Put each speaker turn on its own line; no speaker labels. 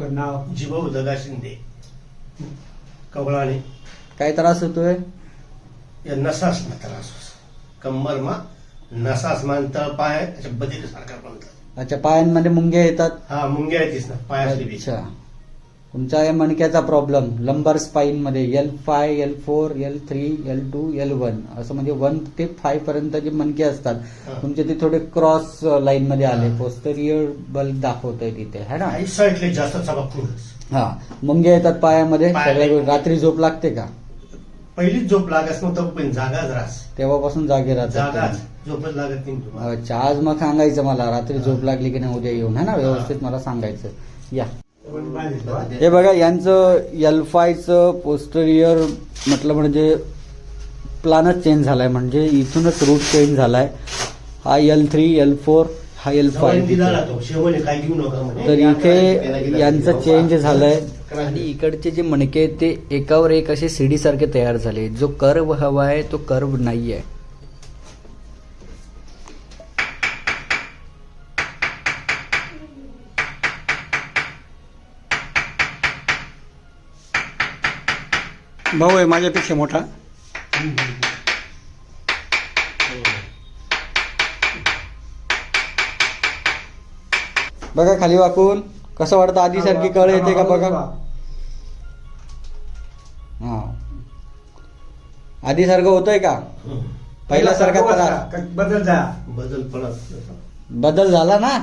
नाव
जीभाऊ दगा शिंदे कवळाने.
काय त्रास होतोय?
या नसास ना त्रास कंबर मा नसास मान तळ पाय बदिक सारखा बनतात.
अच्छा पायांमध्ये मुंग्या येतात?
हा मुंग्या येतीस ना पायातली बी
अच्छा तुमचा आहे मणक्याचा प्रॉब्लेम लंबर स्पाईन मध्ये L five L four L three L two L one असं म्हणजे वन ते फाय पर्यंत जे मणके असतात. तुमचे ते थोडे क्रॉस लाईन मध्ये आले. पोस्टरियर बल्ब दाखवतोय तिथे है ना? हा. मुंग्या येतात पायामध्ये सगळ्या. रात्री झोप लागते का?
पहिलीच झोप लागत नव्हतं पण जागाच रास
तेव्हापासून जागे राहतात
झोपच लागत नाही
आज मग सांगायचं मला रात्री झोप लागली की नाही उद्या येऊन है ना? व्यवस्थित मला सांगायचं. या. हे बघा यांचं एल फायचं पोस्टरियर म्हटलं म्हणजे प्लानच चेंज झालाय. म्हणजे इथूनच रूट चेंज झालाय. हा एल थ्री एल फोर हा एल फाय तर इथे यांचं चेंज झालंय.
आणि
इकडचे जे मणके आहेत ते एकावर एक असे सीडी सारखे तयार झाले. जो कर्व हवा आहे तो कर्व नाहीये.
भाऊ आहे माझ्यापेक्षा मोठा.
बघा खाली वाकून कसं वाटतं? आधी सारखी कळ येते का बघा? हा. आधी सारखं होतंय का? पहिल्यासारखा त्रास.
बदल जा
बदल
झाला ना.